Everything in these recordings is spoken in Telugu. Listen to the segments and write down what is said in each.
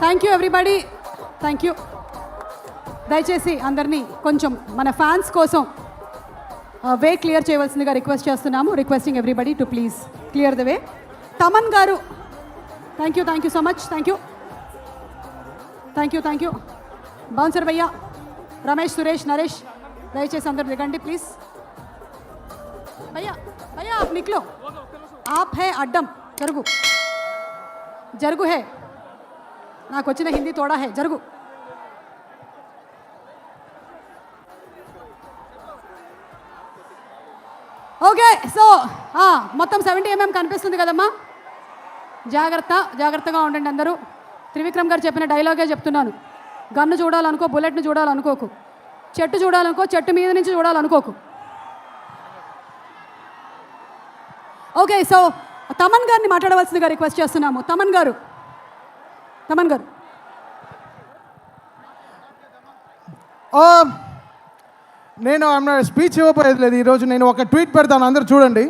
Thank you everybody thank you దయచేసి అందరినీ కొంచెం మన ఫ్యాన్స్ కోసం వే క్లియర్ చేయవలసిందిగా రిక్వెస్ట్ చేస్తున్నాము. Requesting everybody to please clear the way Thaman గారు thank you thank you so much thank you thank you thank you bouncer భయ్య రమేష్ సురేష్ నరేష్ దయచేసి అందరు దిగండి ప్లీజ్ భయ్యా భయ్యా నిక్లో ఆప్ హే అడ్డం జరుగు జరుగు హే నాకు వచ్చిన హిందీ తోడా హే జరుగు. ఓకే సో మొత్తం సెవెంటీ ఎంఎం కనిపిస్తుంది కదమ్మా. జాగ్రత్త జాగ్రత్తగా ఉండండి అందరూ. త్రివిక్రమ్ గారు చెప్పిన డైలాగే చెప్తున్నాను. గన్ను చూడాలనుకో బుల్లెట్ను చూడాలనుకోకు. చెట్టు చూడాలనుకో చెట్టు మీద నుంచి చూడాలనుకోకు. ఓకే సో తమన్ గారిని మాట్లాడవలసిందిగా రిక్వెస్ట్ చేస్తున్నాము. తమన్ గారు తమన్ గారు. నేను ఆమె స్పీచ్ ఇవ్వబోయేది లేదు. ఈరోజు నేను ఒక ట్వీట్ పెడతాను. అందరూ చూడండి.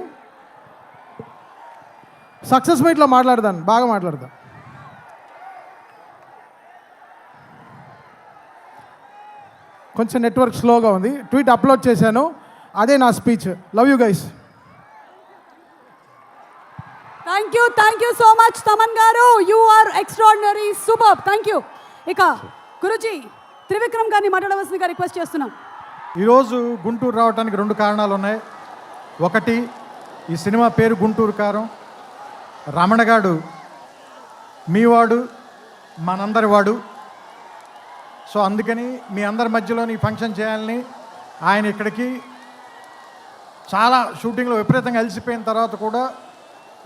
సక్సెస్ మీట్లో మాట్లాడతాను బాగా మాట్లాడతాను కొంచెం నెట్వర్క్ స్లోగా ఉంది. ట్వీట్ అప్లోడ్ చేశాను. అదే నా speech. Love you guys thank you thank you so much Thaman గారు. You extraordinary super thank you ఇక గురుజీ త్రివిక్రమ్ గారిని మాట్లాడవలసిందిగా రిక్వెస్ట్ చేస్తున్నాం. ఈరోజు గుంటూరు రావడానికి రెండు కారణాలు ఉన్నాయి. ఒకటి ఈ సినిమా పేరు గుంటూరు కారం. రమణగాడు మీవాడు మనందరి వాడు. సో అందుకని మీ అందరి మధ్యలోని ఈ ఫంక్షన్ చేయాలని ఆయన ఇక్కడికి చాలా షూటింగ్లో విపరీతంగా అలసిపోయిన తర్వాత కూడా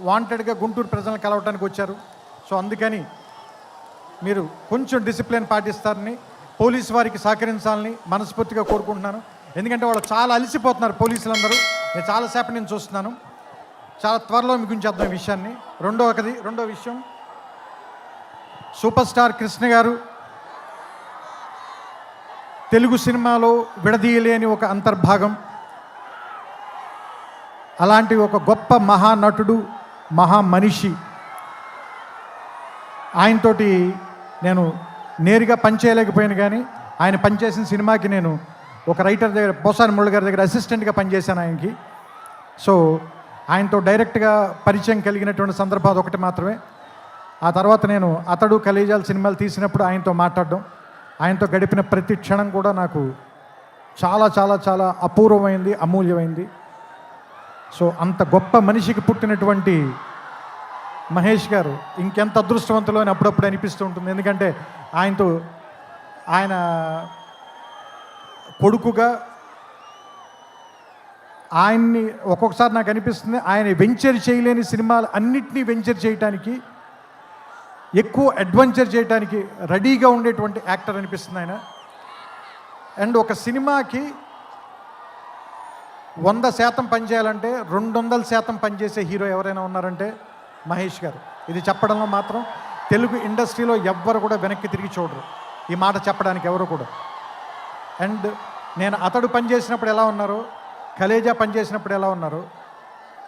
వాంటెడ్గా గుంటూరు ప్రజలను కలవటానికి వచ్చారు. సో అందుకని మీరు కొంచెం డిసిప్లిన్ పాటిస్తారని పోలీసు వారికి సహకరించాలని మనస్ఫూర్తిగా కోరుకుంటున్నాను. ఎందుకంటే వాళ్ళు చాలా అలసిపోతున్నారు పోలీసులందరూ. నేను చాలాసేపటి నుంచి చూస్తున్నాను. చాలా త్వరలో మీకు ఈ విషయాన్ని. రెండో ఒకది రెండో విషయం. సూపర్ స్టార్ కృష్ణ గారు తెలుగు సినిమాలో విడదీయలేని ఒక అంతర్భాగం. అలాంటి ఒక గొప్ప మహానటుడు మహా మనిషి ఆయనతోటి నేను నేరుగా పనిచేయలేకపోయాను కానీ ఆయన పనిచేసిన సినిమాకి నేను ఒక రైటర్ దగ్గర పోసాని మురళి గారి దగ్గర అసిస్టెంట్గా పనిచేశాను ఆయనకి. సో ఆయనతో డైరెక్ట్గా పరిచయం కలిగినటువంటి సందర్భం ఒకటి మాత్రమే. ఆ తర్వాత నేను అతడు కలేజాల్ సినిమాలు తీసినప్పుడు ఆయనతో మాట్లాడడం ఆయనతో గడిపిన ప్రతి క్షణం కూడా నాకు చాలా చాలా చాలా అపూర్వమైంది అమూల్యమైంది. సో అంత గొప్ప మనిషికి పుట్టినటువంటి మహేష్ గారు ఇంకెంత అదృష్టవంతులు అని అప్పుడప్పుడు అనిపిస్తూ ఉంటుంది. ఎందుకంటే ఆయనతో ఆయన కొడుకుగా ఆయన్ని ఒక్కొక్కసారి నాకు అనిపిస్తుంది. ఆయన వెంచర్ చేయలేని సినిమాలు అన్నిటినీ వెంచర్ చేయటానికి ఎక్కువ అడ్వెంచర్ చేయడానికి రెడీగా ఉండేటువంటి యాక్టర్ అనిపిస్తుంది ఆయన. అండ్ ఒక సినిమాకి వంద శాతం పనిచేయాలంటే రెండు వందల శాతం పనిచేసే హీరో ఎవరైనా ఉన్నారంటే మహేష్ గారు. ఇది చెప్పడంలో మాత్రం తెలుగు ఇండస్ట్రీలో ఎవ్వరు కూడా వెనక్కి తిరిగి చూడరు. ఈ మాట చెప్పడానికి ఎవరు కూడా. అండ్ నేను అతడు పనిచేసినప్పుడు ఎలా ఉన్నారు? కలేజా పనిచేసినప్పుడు ఎలా ఉన్నారు?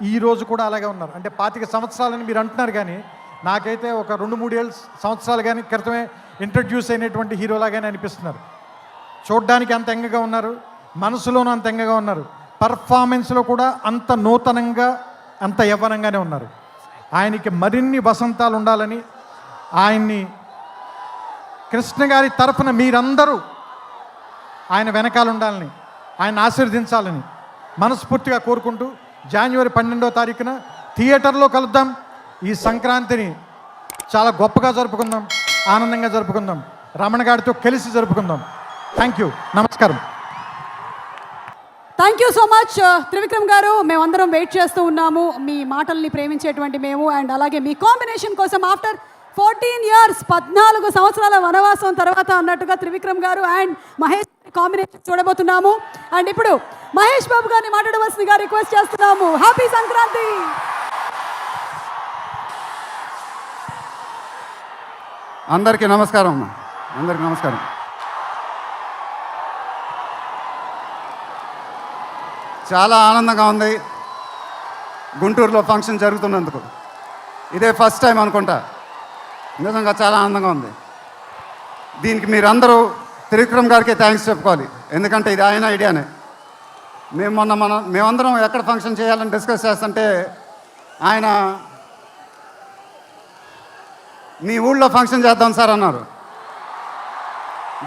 ఈరోజు కూడా అలాగే ఉన్నారు. అంటే పాతిక సంవత్సరాలని మీరు అంటున్నారు కానీ నాకైతే ఒక రెండు మూడు ఏళ్ళ సంవత్సరాలు కానీ క్రితమే ఇంట్రడ్యూస్ అయినటువంటి హీరోలాగానే అనిపిస్తున్నారు. చూడడానికి అంత ఎంగగా ఉన్నారు. మనసులోనూ అంత ఎంగగా ఉన్నారు. పర్ఫార్మెన్స్లో కూడా అంత నూతనంగా అంత యవ్వనంగానే ఉన్నారు. ఆయనకి మరిన్ని వసంతాలు ఉండాలని ఆయన్ని కృష్ణ గారి తరఫున మీరందరూ ఆయన వెనకాల ఉండాలని ఆయన ఆశీర్వదించాలని మనస్ఫూర్తిగా కోరుకుంటూ జనవరి పన్నెండో తారీఖున థియేటర్లో కలుద్దాం. ఈ సంక్రాంతిని చాలా గొప్పగా జరుపుకుందాం ఆనందంగా జరుపుకుందాం రమణ గారితో కలిసి జరుపుకుందాం. థ్యాంక్ యూ నమస్కారం. Thank you so much Trivikram గారు. మేమందరం వెయిట్ చేస్తూ ఉన్నాము. మీ మాటల్ని ప్రేమించేటువంటి మేము అండ్ అలాగే మీ కాంబినేషన్ కోసం ఆఫ్టర్ ఫోర్టీన్ ఇయర్స్ పద్నాలుగు సంవత్సరాల వనవాసం తర్వాత అన్నట్టుగా త్రివిక్రమ్ గారు అండ్ మహేష్ కాంబినేషన్ చూడబోతున్నాము. అండ్ ఇప్పుడు మహేష్ బాబు గారిని మాట్లాడవలసిందిగా రిక్వెస్ట్ చేస్తున్నాము. హ్యాపీ సంక్రాంతి అందరికీ నమస్కారం అందరికీ నమస్కారం. చాలా ఆనందంగా ఉంది. గుంటూరులో ఫంక్షన్ జరుగుతున్నందుకు. ఇదే ఫస్ట్ టైం అనుకుంటా. నిజంగా చాలా ఆనందంగా ఉంది. దీనికి మీరందరూ త్రివిక్రమ్ గారికి థ్యాంక్స్ చెప్పుకోవాలి. ఎందుకంటే ఇది ఆయన ఐడియానే. మేము మొన్న మనం మేమందరం ఎక్కడ ఫంక్షన్ చేయాలని డిస్కస్ చేస్తుంటే ఆయన మీ ఊళ్ళో ఫంక్షన్ చేద్దాం సార్ అన్నారు.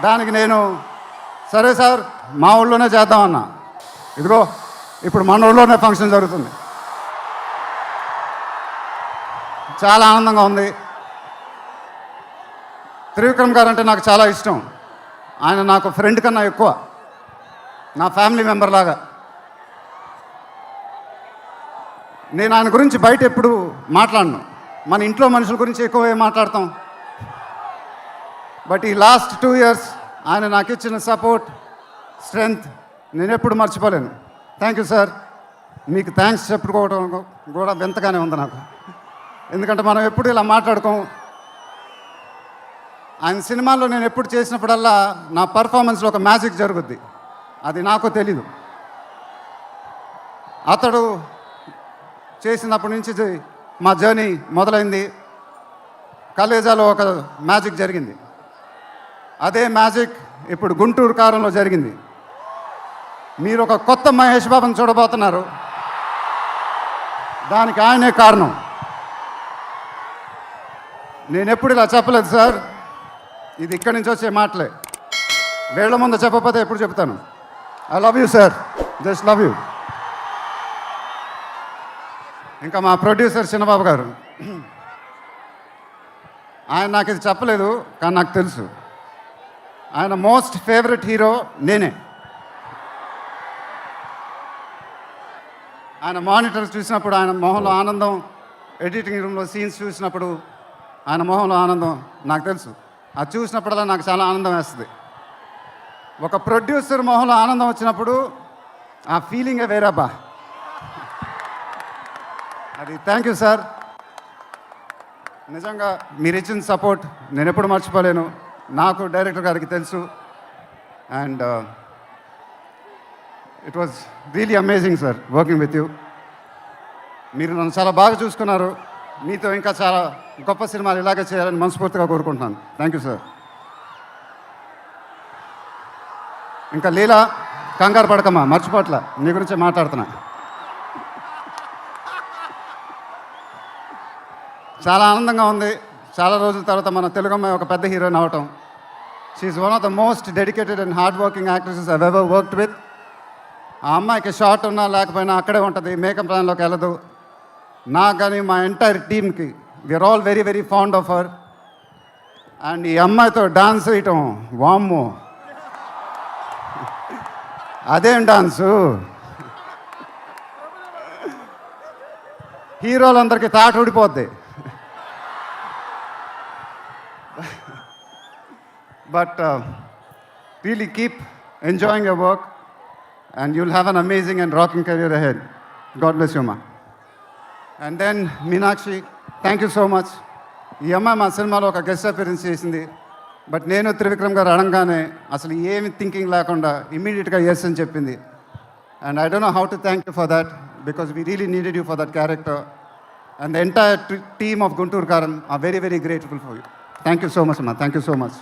దానికి నేను సరే సార్ మా ఊళ్ళోనే చేద్దాం అన్నా. ఇదిగో ఇప్పుడు మన ఊళ్ళోనే ఫంక్షన్ జరుగుతుంది. చాలా ఆనందంగా ఉంది. త్రివిక్రమ్ గారు అంటే నాకు చాలా ఇష్టం. ఆయన నాకు ఫ్రెండ్ కన్నా ఎక్కువ. నా ఫ్యామిలీ మెంబర్ లాగా. నేను ఆయన గురించి బయట ఎప్పుడు మాట్లాడను. మన ఇంట్లో మనుషుల గురించి ఎక్కువ ఏం మాట్లాడతాం? బట్ ఈ లాస్ట్ టూ ఇయర్స్ ఆయన నాకు ఇచ్చిన సపోర్ట్ స్ట్రెంగ్త్ నేను ఎప్పుడు మర్చిపోలేను. థ్యాంక్ యూ సార్ మీకు థ్యాంక్స్ చెప్పుకోవడం కూడా వింతగానే ఉంది నాకు. ఎందుకంటే మనం ఎప్పుడు ఇలా మాట్లాడుకోం? ఆయన సినిమాల్లో నేను ఎప్పుడు చేసినప్పుడల్లా నా పర్ఫార్మెన్స్లో ఒక మ్యాజిక్ జరుగుద్ది. అది నాకు తెలీదు. అతడు చేసినప్పటి నుంచి మా జర్నీ మొదలైంది. కలేజాలో ఒక మ్యాజిక్ జరిగింది. అదే మ్యాజిక్ ఇప్పుడు గుంటూరు కారంలో జరిగింది. మీరు ఒక కొత్త మహేష్ బాబుని చూడబోతున్నారు. దానికి ఆయనే కారణం. నేను ఎప్పుడు ఇలా చెప్పలేదు సార్. ఇది ఇక్కడి నుంచి వచ్చే మాటలే. వేళ్ళ ముందు చెప్పకపోతే ఎప్పుడు చెప్తాను I love you sir just love you ఇంకా మా ప్రొడ్యూసర్ చిన్నబాబు గారు. ఆయన నాకు ఇది చెప్పలేదు కానీ నాకు తెలుసు. ఆయన మోస్ట్ ఫేవరెట్ హీరో నేనే. ఆయన మానిటర్ చూసినప్పుడు ఆయన మొహంలో ఆనందం ఎడిటింగ్ రూమ్లో సీన్స్ చూసినప్పుడు ఆయన మొహంలో ఆనందం నాకు తెలుసు. అది చూసినప్పుడల్లా నాకు చాలా ఆనందం వేస్తుంది. ఒక ప్రొడ్యూసర్ మొహంలో ఆనందం వచ్చినప్పుడు ఆ ఫీలింగే వేరబ్బా. అది థ్యాంక్ యూ సార్. నిజంగా మీరు ఇచ్చిన సపోర్ట్ నేను ఎప్పుడు మర్చిపోలేను. నాకు డైరెక్టర్ గారికి తెలుసు. And it was really amazing sir working with you మీరు నన్ను చాలా బాగా చూసుకున్నారు. మీతో ఇంకా చాలా గొప్ప సినిమాలు ఇలాగే చేయాలని మనస్ఫూర్తిగా కోరుకుంటున్నాను. థ్యాంక్ యూ సార్ ఇంకా లీలా కంగారు పడకమ్మా మర్చిపోట్ల. నీ గురించే మాట్లాడుతున్నా. చాలా ఆనందంగా ఉంది. చాలా రోజుల తర్వాత మన తెలుగు అమ్మాయి ఒక పెద్ద హీరోయిన్ అవటం. She's one of the most dedicated and hard working actresses I ever worked with ఆ అమ్మాయికి షార్ట్ ఉన్నా లేకపోయినా అక్కడే ఉంటుంది మేకప్ ప్లాన్లోకి వెళ్ళదు. నాకు కానీ మా ఎంటైర్ టీమ్కి we are all very very fond of her and ఈ అమ్మాయితో డాన్స్ వేయటం వామ్ము. అదేం డాన్సు హీరోలందరికీ తాట ఊడిపోద్ది. But really keep enjoying a work and you'll have an amazing and rocking career ahead. God bless you, ma. And then Meenakshi, thank you so much. ఈ అమ్మాయి మా సినిమాలో ఒక గెస్ట్ అపీరెన్స్ చేసింది బట్ నేను త్రివిక్రమ్ గారు అడగానే అసలు ఏమి థింకింగ్ లేకుండా ఇమీడియట్గా ఎస్ అని చెప్పింది and I don't know how to thank you for that because we really needed you for that character and the entire team of Guntur Kaaram are very very grateful for you thank you so much అమ్మా థ్యాంక్ యూ సో మచ్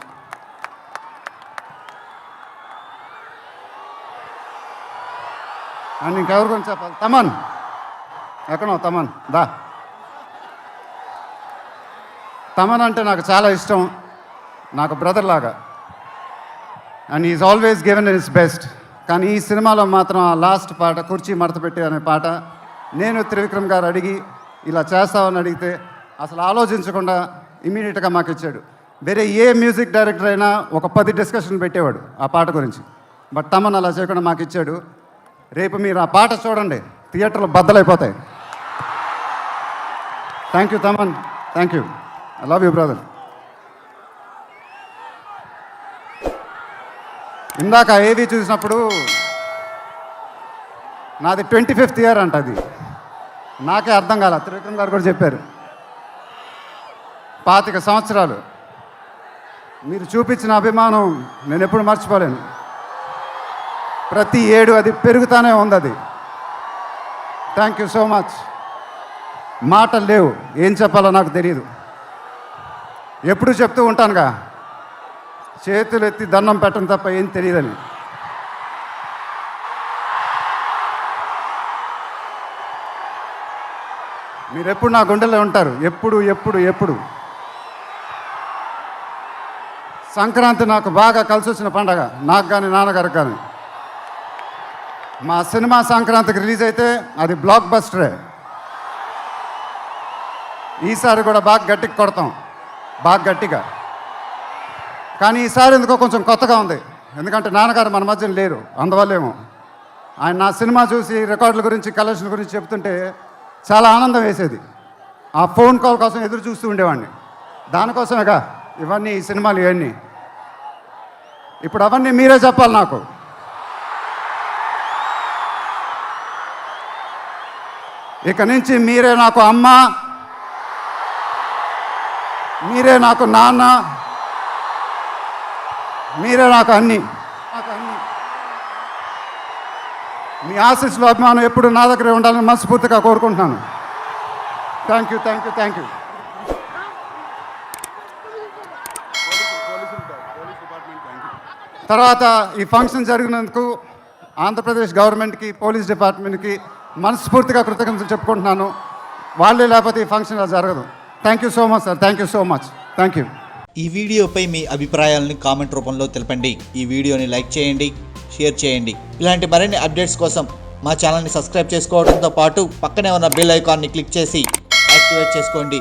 అని ఇంకెవరి చెప్పాలి. తమన్. ఎక్కడో తమన్? దా. తమన్ అంటే నాకు చాలా ఇష్టం. నాకు బ్రదర్ లాగా. And is always given is best కానీ ఈ సినిమాలో మాత్రం ఆ లాస్ట్ పాట కుర్చీ మడతపెట్టి అనే పాట నేను త్రివిక్రమ్ గారు అడిగి ఇలా చేస్తామని అడిగితే అసలు ఆలోచించకుండా ఇమీడియట్గా మాకు ఇచ్చాడు. వేరే ఏ మ్యూజిక్ డైరెక్టర్ అయినా ఒక పది డిస్కషన్ పెట్టేవాడు ఆ పాట గురించి. బట్ తమన్ అలా చేయకుండా మాకు ఇచ్చాడు. రేపు మీరు ఆ పాట చూడండి. థియేటర్లు బద్దలైపోతాయి. Thank you Thaman thank you I love you brother ఇందాక ఏది చూసినప్పుడు నాది ట్వంటీ ఫిఫ్త్ ఇయర్ అంట అది. నాకే అర్థం కాల. త్రివిక్రమ్ గారు కూడా చెప్పారు. పాతిక సంవత్సరాలు. మీరు చూపించిన అభిమానం నేను ఎప్పుడు మర్చిపోలేను. ప్రతి ఏడు అది పెరుగుతూనే ఉంది అది థ్యాంక్ యూ సో మచ్ మాటలు లేవు. ఏం చెప్పాలో నాకు తెలియదు ఎప్పుడు చెప్తూ ఉంటానుగా. చేతులు ఎత్తి దండం పెట్టడం తప్ప ఏం తెలియదని మీరు ఎప్పుడు నా గుండెలో ఉంటారు? ఎప్పుడు ఎప్పుడు ఎప్పుడు? సంక్రాంతి నాకు బాగా కలిసి వచ్చిన పండగ. నాకు కానీ నాన్నగారికి కానీ మా సినిమా సంక్రాంతికి రిలీజ్ అయితే అది బ్లాక్ బస్టరే ఈసారి కూడా బాగా గట్టికి కొడతాం. బాగా గట్టిగా. కానీ ఈసారి ఎందుకో కొంచెం కొత్తగా ఉంది. ఎందుకంటే నాన్నగారు మన మధ్యన లేరు. అందువల్లేమో. ఆయన నా సినిమా చూసి రికార్డుల గురించి కలెక్షన్ గురించి చెప్తుంటే చాలా ఆనందం వేసేది. ఆ ఫోన్ కాల్ కోసం ఎదురు చూస్తూ ఉండేవాడిని. దానికోసమేగా ఇవన్నీ ఈ సినిమాలు ఇవన్నీ. ఇప్పుడు అవన్నీ మీరే చెప్పాలి నాకు. ఇక నుంచి మీరే నాకు అమ్మ. మీరే నాకు నాన్న. మీరే నాకు అన్ని. నాకు అన్ని. మీ ఆశీస్సులు అభిమానం ఎప్పుడు నా దగ్గరే ఉండాలని మనస్ఫూర్తిగా కోరుకుంటున్నాను. Thank you thank you thank you తర్వాత ఈ ఫంక్షన్ జరిగినందుకు ఆంధ్రప్రదేశ్ గవర్నమెంట్కి పోలీస్ డిపార్ట్మెంట్కి మనస్ఫూర్తిగా కృతజ్ఞతలు చెప్పుకుంటున్నాను. వాళ్ళే లేకపోతే ఈ ఫంక్షన్ ఇలా జరగదు. Thank you so much sir thank you so much thank you ఈ వీడియోపై మీ అభిప్రాయాలను కామెంట్ రూపంలో తెలపండి. ఈ వీడియోని లైక్ చేయండి షేర్ చేయండి. ఇలాంటి మరిన్ని అప్డేట్స్ కోసం మా ఛానల్ని సబ్స్క్రైబ్ చేసుకోవడంతో పాటు పక్కనే ఉన్న బెల్ ఐకాన్ని క్లిక్ చేసి యాక్టివేట్ చేసుకోండి.